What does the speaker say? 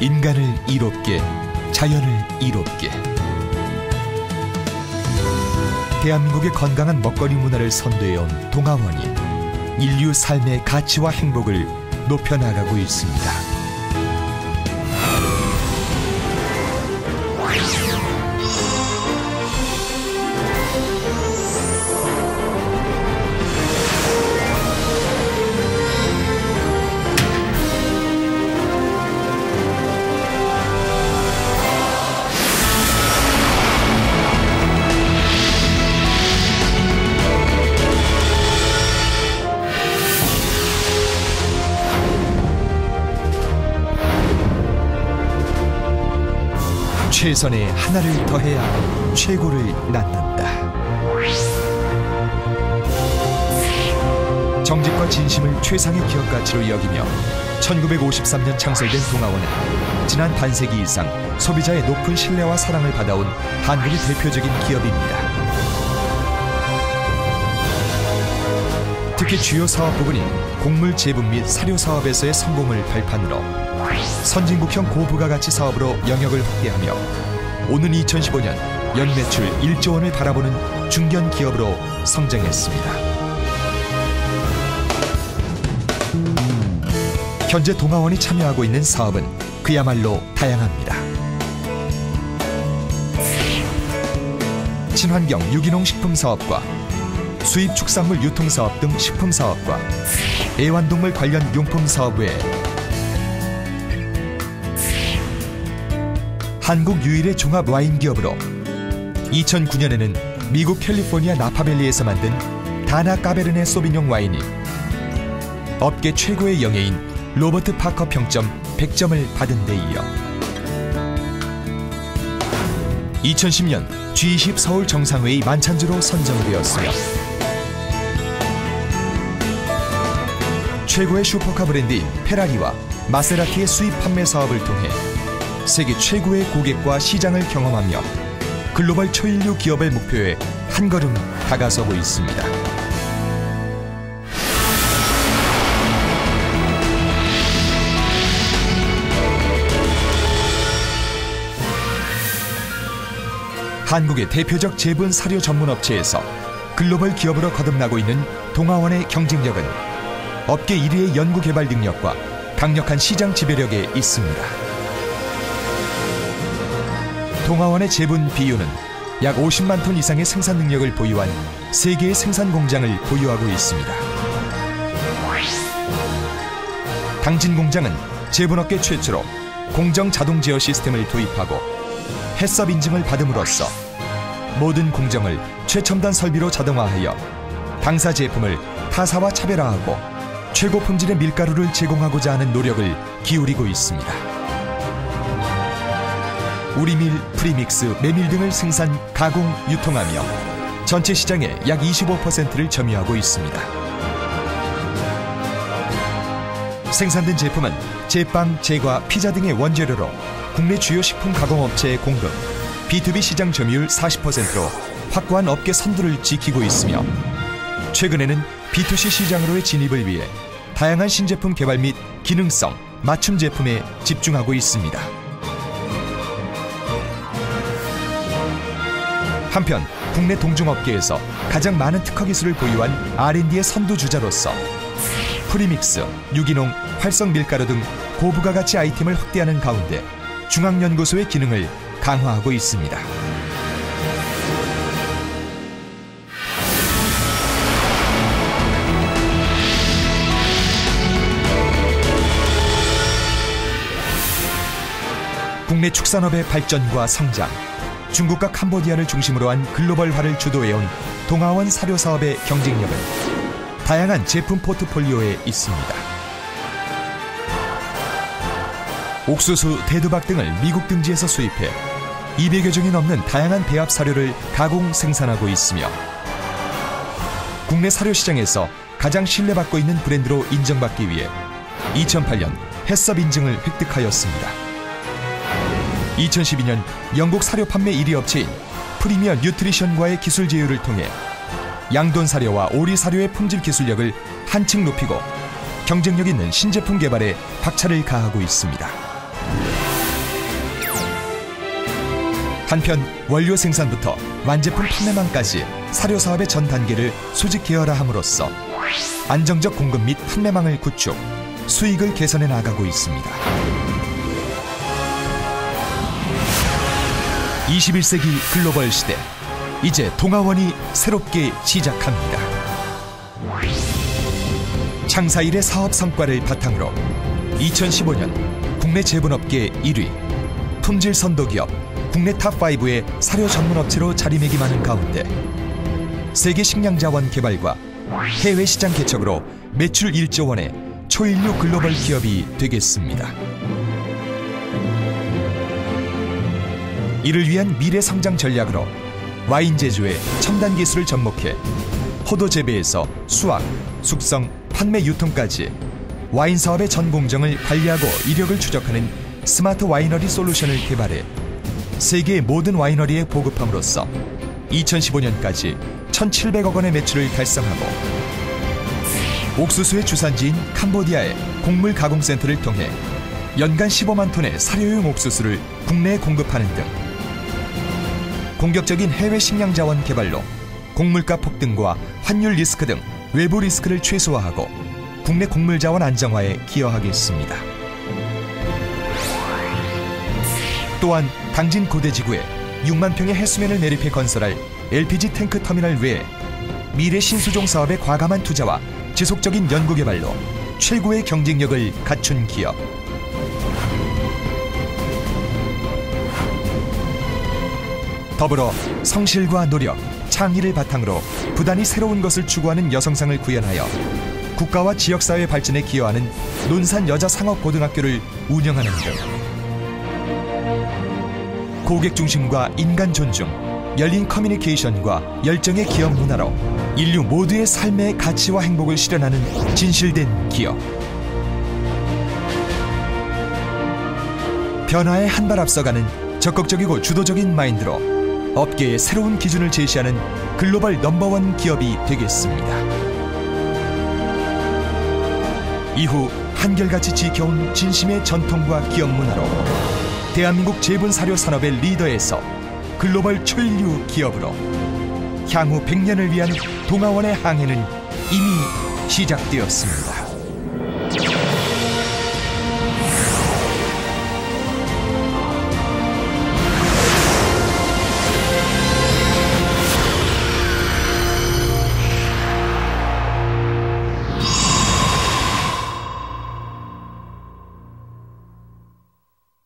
인간을 이롭게 자연을 이롭게 대한민국의 건강한 먹거리 문화를 선도해온 동아원이 인류 삶의 가치와 행복을 높여나가고 있습니다. 최선의 하나를 더해야 최고를 낳는다. 정직과 진심을 최상의 기업 가치로 여기며 1953년 창설된 동아원은 지난 반세기 이상 소비자의 높은 신뢰와 사랑을 받아온 한국의 대표적인 기업입니다. 특히 주요 사업 부분인 곡물 재분 및 사료 사업에서의 성공을 발판으로 선진국형 고부가가치 사업으로 영역을 확대하며 오는 2015년 연매출 1조 원을 바라보는 중견 기업으로 성장했습니다. 현재 동아원이 참여하고 있는 사업은 그야말로 다양합니다. 친환경 유기농 식품 사업과 수입 축산물 유통 사업 등 식품 사업과 애완동물 관련 용품 사업 외에 한국 유일의 종합 와인 기업으로 2009년에는 미국 캘리포니아 나파밸리에서 만든 다나 까베르네 소비뇽 와인이 업계 최고의 영예인 로버트 파커 평점 100점을 받은 데 이어 2010년 G20 서울 정상회의 만찬주로 선정되었으며 최고의 슈퍼카 브랜드인 페라리와 마세라티의 수입 판매 사업을 통해 세계 최고의 고객과 시장을 경험하며 글로벌 초일류 기업의 목표에 한 걸음 다가서고 있습니다. 한국의 대표적 제분 사료 전문 업체에서 글로벌 기업으로 거듭나고 있는 동아원의 경쟁력은 업계 1위의 연구 개발 능력과 강력한 시장 지배력에 있습니다. 동아원의 제분 비율은 약 50만 톤 이상의 생산 능력을 보유한 세계의 생산 공장을 보유하고 있습니다. 당진 공장은 제분업계 최초로 공정 자동 제어 시스템을 도입하고 해썹 인증을 받음으로써 모든 공정을 최첨단 설비로 자동화하여 당사 제품을 타사와 차별화하고 최고 품질의 밀가루를 제공하고자 하는 노력을 기울이고 있습니다. 우리밀, 프리믹스, 메밀 등을 생산, 가공, 유통하며 전체 시장의 약 25%를 점유하고 있습니다. 생산된 제품은 제빵, 제과, 피자 등의 원재료로 국내 주요 식품 가공업체에 공급, B2B 시장 점유율 40%로 확고한 업계 선두를 지키고 있으며 최근에는 B2C 시장으로의 진입을 위해 다양한 신제품 개발 및 기능성, 맞춤 제품에 집중하고 있습니다. 한편 국내 동종업계에서 가장 많은 특허 기술을 보유한 R&D의 선두주자로서 프리믹스, 유기농, 활성 밀가루 등 고부가 가치 아이템을 확대하는 가운데 중앙연구소의 기능을 강화하고 있습니다. 국내 축산업의 발전과 성장, 중국과 캄보디아를 중심으로 한 글로벌화를 주도해온 동아원 사료 사업의 경쟁력은 다양한 제품 포트폴리오에 있습니다. 옥수수, 대두박 등을 미국 등지에서 수입해 200여 종이 넘는 다양한 배합 사료를 가공 생산하고 있으며 국내 사료 시장에서 가장 신뢰받고 있는 브랜드로 인정받기 위해 2008년 햇섭 인증을 획득하였습니다. 2012년 영국 사료 판매 1위 업체인 프리미어 뉴트리션과의 기술 제휴를 통해 양돈 사료와 오리 사료의 품질 기술력을 한층 높이고 경쟁력 있는 신제품 개발에 박차를 가하고 있습니다. 한편 원료 생산부터 완제품 판매망까지 사료 사업의 전 단계를 수직 계열화 함으로써 안정적 공급 및 판매망을 구축, 수익을 개선해 나가고 있습니다. 21세기 글로벌 시대 이제 동아원이 새롭게 시작합니다. 창사 일의 사업 성과를 바탕으로 2015년 국내 제분업계 1위, 품질 선도 기업 국내 탑5의 사료 전문 업체로 자리매김하는 가운데 세계 식량 자원 개발과 해외 시장 개척으로 매출 1조 원의 초인류 글로벌 기업이 되겠습니다. 이를 위한 미래 성장 전략으로 와인 제조에 첨단 기술을 접목해 포도 재배에서 수확, 숙성, 판매 유통까지 와인 사업의 전 공정을 관리하고 이력을 추적하는 스마트 와이너리 솔루션을 개발해 세계 모든 와이너리에 보급함으로써 2015년까지 1,700억 원의 매출을 달성하고 옥수수의 주산지인 캄보디아의 곡물 가공 센터를 통해 연간 15만 톤의 사료용 옥수수를 국내에 공급하는 등 공격적인 해외 식량 자원 개발로 곡물가 폭등과 환율 리스크 등 외부 리스크를 최소화하고 국내 곡물 자원 안정화에 기여하겠습니다. 또한 당진 고대지구에 6만 평의 해수면을 매립해 건설할 LPG 탱크 터미널 외에 미래 신수종 사업의 과감한 투자와 지속적인 연구 개발로 최고의 경쟁력을 갖춘 기업. 더불어 성실과 노력, 창의를 바탕으로 부단히 새로운 것을 추구하는 여성상을 구현하여 국가와 지역사회 발전에 기여하는 논산 여자 상업 고등학교를 운영하는 등 고객 중심과 인간 존중, 열린 커뮤니케이션과 열정의 기업 문화로 인류 모두의 삶의 가치와 행복을 실현하는 진실된 기업. 변화에 한 발 앞서가는 적극적이고 주도적인 마인드로 업계의 새로운 기준을 제시하는 글로벌 넘버원 기업이 되겠습니다. 이후 한결같이 지켜온 진심의 전통과 기업 문화로 대한민국 제분 사료 산업의 리더에서 글로벌 초일류 기업으로 향후 100년을 위한 동아원의 항해는 이미 시작되었습니다.